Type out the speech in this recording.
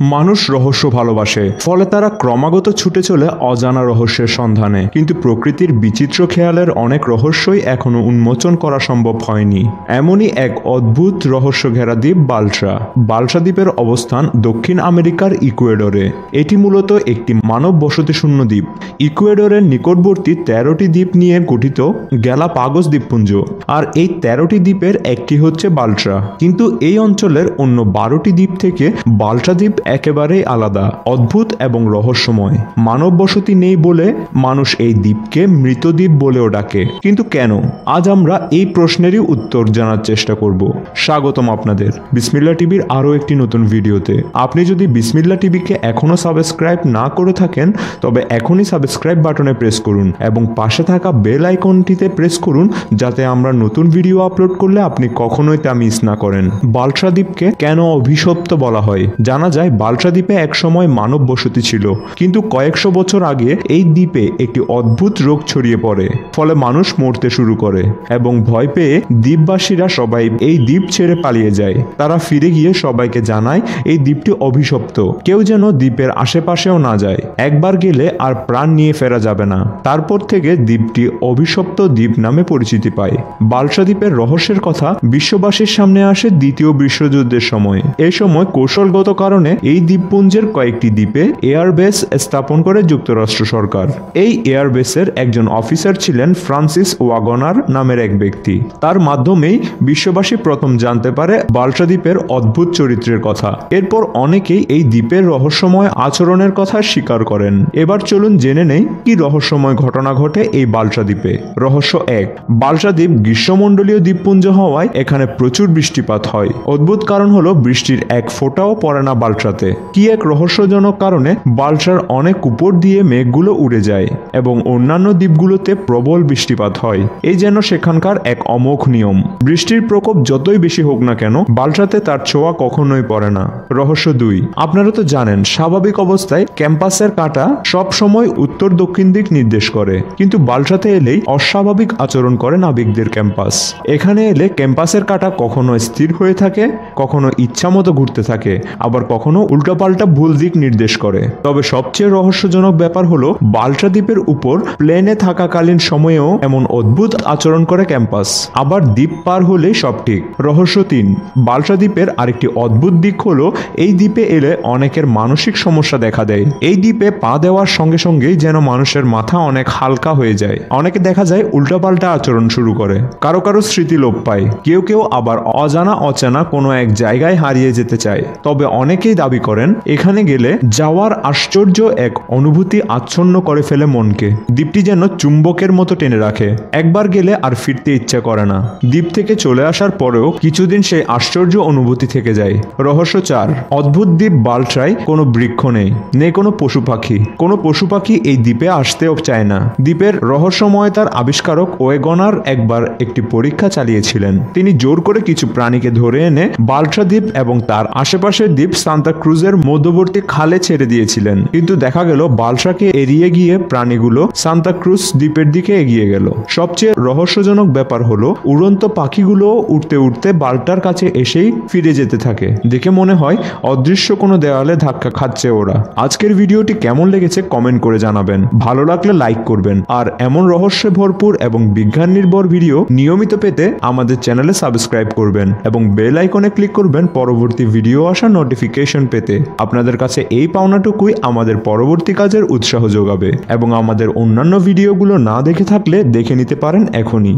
মানুষ রহস্য ভালোবাসে, ফলে তারা ক্রমাগত ছুটে চলে অজানা রহস্যের সন্ধানে। কিন্তু প্রকৃতির বিচিত্র খেয়ালের অনেক রহস্যই এখনও উন্মোচন করা সম্ভব হয়নি। এমনই এক অদ্ভুত রহস্য ঘেরা দ্বীপ বালসা। বালসা দ্বীপের অবস্থান দক্ষিণ আমেরিকার ইকুয়েডরে। এটি মূলত একটি মানব বসতি শূন্য দ্বীপ। ইকুয়েডরের নিকটবর্তী তেরোটি দ্বীপ নিয়ে গঠিত গেলা পাগস দ্বীপপুঞ্জ। আর এই তেরোটি দ্বীপের একটি হচ্ছে বালসা। কিন্তু এই অঞ্চলের অন্য বারোটি দ্বীপ থেকে বালসা দ্বীপ একেবারেই আলাদা, অদ্ভুত এবং রহস্যময়। মানব বসতি নেই বলে মানুষ এই দ্বীপকে মৃতদ্বীপ বলেও ডাকে। কিন্তু কেন? আজ আমরা এই প্রশ্নেরই উত্তর জানার চেষ্টা করব। স্বাগতম আপনাদের। বিসমিল্লা টিভির আরও একটি নতুন ভিডিওতে। আপনি যদি বিসমিল্লা টিভিকে এখনও সাবস্ক্রাইব না করে থাকেন, তবে এখনই সাবস্ক্রাইব বাটনে প্রেস করুন এবং পাশে থাকা বেল আইকনটিতে প্রেস করুন যাতে আমরা নতুন ভিডিও আপলোড করলে আপনি কখনোই তা মিস না করেন। বালসা দ্বীপকে কেন অভিশপ্ত বলা হয়? জানা যায় বালসা দ্বীপে একসময় মানব বসতি ছিল। কিন্তু কয়েকশো বছর আগে এই দ্বীপে একটি অদ্ভুত রোগ ছড়িয়ে পড়ে। ফলে মানুষ মরতে শুরু করে এবং ভয় পেয়ে দ্বীপবাসীরা সবাই এই দ্বীপ ছেড়ে পালিয়ে যায়। তারা ফিরে গিয়ে সবাইকে জানায়, এই দ্বীপটি অভিশপ্ত। কেউ যেন দ্বীপের আশেপাশেও না যায়। একবার গেলে আর প্রাণ নিয়ে ফেরা যাবে না। তারপর থেকে দ্বীপটি অভিশপ্ত দ্বীপ নামে পরিচিতি পায়। বালসা দ্বীপের রহস্যের কথা বিশ্ববাসীর সামনে আসে দ্বিতীয় বিশ্বযুদ্ধের সময়। এই সময় কৌশলগত কারণে এই দ্বীপপুঞ্জের কয়েকটি দ্বীপে এয়ারবেস স্থাপন করে যুক্তরাষ্ট্র সরকার। এই এয়ারবেসের একজন অফিসার ছিলেন ফ্রান্সিস ওয়াগনার নামের এক ব্যক্তি। তার মাধ্যমেই বিশ্ববাসী প্রথম জানতে পারে বালসা দ্বীপের অদ্ভুত চরিত্রের কথা। এরপর অনেকেই এই দ্বীপের রহস্যময় আচরণের কথা স্বীকার করেন। এবার চলুন জেনে নেই কি রহস্যময় ঘটনা ঘটে এই বালসা দ্বীপে। রহস্য এক, বালসা দ্বীপ গ্রীষ্মমণ্ডলীয় দ্বীপপুঞ্জ হওয়ায় এখানে প্রচুর বৃষ্টিপাত হয়। অদ্ভুত কারণ হলো বৃষ্টির এক ফোঁটাও পড়ে না বালসাতে কি এক রহস্যজনক কারণে বালসার অনেক উপর দিয়ে মেঘগুলো উড়ে যায় এবং অন্যান্য দ্বীপগুলোতে প্রবল বৃষ্টিপাত হয়। এই যেন সেখানকার এক অমোঘ নিয়ম। বৃষ্টির প্রকোপ যতই বেশি হোক না কেন, বালসাতে তার ছোঁয়া কখনোই পড়ে না। রহস্য দুই। আপনারা তো জানেন, স্বাভাবিক অবস্থায় ক্যাম্পাসের কাঁটা সব সময় উত্তর দক্ষিণ দিক নির্দেশ করে। কিন্তু বালসাতে এলেই অস্বাভাবিক আচরণ করে নাবিকদের ক্যাম্পাস। এখানে এলে ক্যাম্পাসের কাঁটা কখনো স্থির হয়ে থাকে, কখনো ইচ্ছা মতো ঘুরতে থাকে, আবার কখনো উল্টাপাল্টা ভুল দিক নির্দেশ করে। তবে সবচেয়ে রহস্যজনক ব্যাপার হলো বালসা দ্বীপের উপর প্লেনে থাকাকালীন সময়েও এমন অদ্ভুত আচরণ করে ক্যাম্পাস। আবার দ্বীপ পার হলে সব ঠিক। রহস্য তিন বালসা দ্বীপের আরেকটি অদ্ভুত দিক হলো, এই দ্বীপে এলে অনেকের মানসিক সমস্যা দেখা দেয়। এই দ্বীপে পা দেওয়ার সঙ্গে সঙ্গেই যেন মানুষের মাথা অনেক হালকা হয়ে যায়। অনেকে দেখা যায় উল্টাপাল্টা আচরণ শুরু করে। কারও কারও স্মৃতি লোপ পায়। কেউ কেউ আবার অজানা অচেনা কোনো এক জায়গায় হারিয়ে যেতে চায়। তবে অনেকেই দাবি করেন, এখানে গেলে যাওয়ার আশ্চর্য এক অনুভূতি আচ্ছন্ন করে ফেলে মনকে। দ্বীপটি যেন চুম্বকের মতো টেনে রাখে। একবার গেলে আর ফিরতে ইচ্ছা করে না। দ্বীপ থেকে চলে আসার পরেও কিছুদিন সেই আশ্চর্য অনুভূতি থেকে যায়। রহস্য চার, অদ্ভুত দ্বীপ বালট্রায় কোনো বৃক্ষ নেই নেই কোনো পশু পাখি। কোনো পশু পাখি এই দ্বীপে আসতেও চায় না। দ্বীপের রহস্যময়তার আবিষ্কারক ওয়েগনার একবার একটি পরীক্ষা চালিয়েছিলেন। তিনি জোর করে কিছু প্রাণীকে ধরে এনে বালট্রা দ্বীপ এবং তার আশেপাশের দ্বীপ সান্তা ক্রুজের মধ্যবর্তী খালে ছেড়ে দিয়েছিলেন। কিন্তু দেখা গেল, বালসাকে এড়িয়ে গিয়ে প্রাণীগুলো সান্তা ক্রুজ দ্বীপের দিকে এগিয়ে গেল। সবচেয়ে রহস্যজনক ব্যাপার হলো, উড়ন্ত পাখিগুলো উঠতে উঠতে বালটার কাছে এসেই ফিরে যেতে থাকে। দেখে মনে হয়, অদৃশ্য কোনো দেওয়ালে ধাক্কা খাচ্ছে ওরা। আজকের ভিডিওটি কেমন লেগেছে কমেন্ট করে জানাবেন। ভালো লাগলে লাইক করবেন। আর এমন রহস্যে ভরপুর এবং বিজ্ঞান নির্ভর ভিডিও নিয়মিত পেতে আমাদের চ্যানেলে সাবস্ক্রাইব করবেন এবং বেল আইকনে ক্লিক করবেন। পরবর্তী ভিডিও আসা নোটিফিকেশন পেতে আপনাদের কাছে এই পাওনাটুকুই আমাদের পরবর্তী কাজের উৎসাহ যোগাবে এবং আমাদের অন্যান্য ভিডিওগুলো না দেখে থাকলে দেখে নিতে পারেন এখনই।